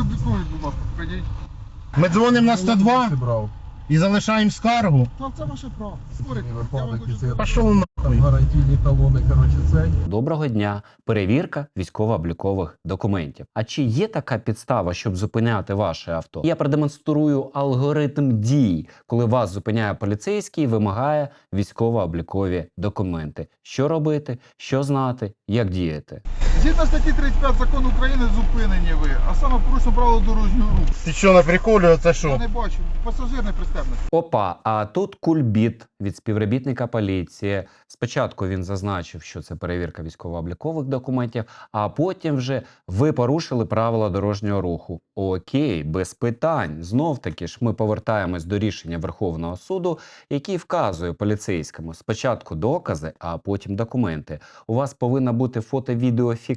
обліковий, будь ласка, покажіть. Ми дзвонимо на Я 102 брав. і залишаємо скаргу. Та це ваше право. Спорить. Я вам хочу це- сказати. Пішов нахуй. Гарантійні талони, коротше, цей. Доброго дня. Перевірка військово-облікових документів. А чи є така підстава, щоб зупиняти ваше авто? Я продемонструю алгоритм дій, коли вас зупиняє поліцейський і вимагає військово-облікові документи. Що робити, що знати, як діяти. Згідно статті 35 закону України зупинені ви, а саме порушено правило дорожнього руху. Ти що на приколі, це Я що? не бачу. Пасажир не пристебний. Опа, а тут кульбіт від співробітника поліції. Спочатку він зазначив, що це перевірка військово-облікових документів, а потім вже ви порушили правила дорожнього руху. Окей, без питань. Знов таки ж ми повертаємось до рішення Верховного суду, який вказує поліцейському спочатку докази, а потім документи. У вас повинна бути фото-відеофіксація,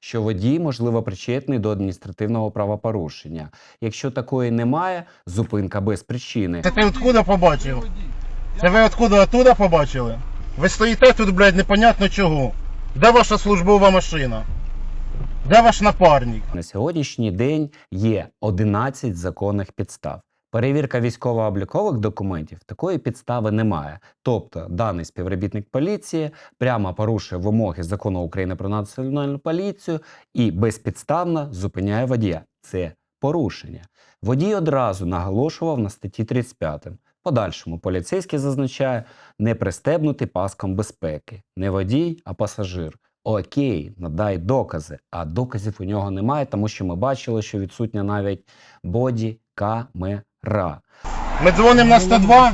що водій, можливо, причетний до адміністративного правопорушення. Якщо такої немає, зупинка без причини. Це ти откуда побачив? Це ви откуда оттуда побачили? Ви стоїте тут, блядь, непонятно чого. Де ваша службова машина? Де ваш напарник? На сьогоднішній день є 11 законних підстав. Перевірка військово-облікових документів такої підстави немає. Тобто даний співробітник поліції прямо порушує вимоги закону України про національну поліцію і безпідставно зупиняє водія. Це порушення. Водій одразу наголошував на статті 35. В Подальшому поліцейський зазначає не пристебнути паском безпеки. Не водій, а пасажир. Окей, надай докази. А доказів у нього немає, тому що ми бачили, що відсутня навіть боді-камера. Ми дзвонимо на 102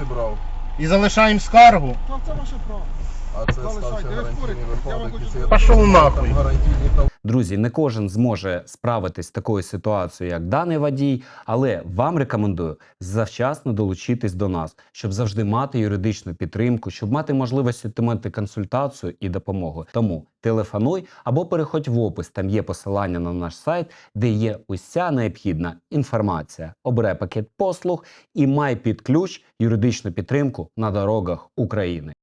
і залишаємо скаргу. Та це ваше право. А це Залишайте, стався ви гарантійний. Випадок. Пішов нахуй. Друзі, не кожен зможе справитись з такою ситуацією, як даний водій, але вам рекомендую завчасно долучитись до нас, щоб завжди мати юридичну підтримку, щоб мати можливість отримати консультацію і допомогу. Тому телефонуй або переходь в опис. Там є посилання на наш сайт, де є уся необхідна інформація. Обирай пакет послуг і май під ключ юридичну підтримку на дорогах України.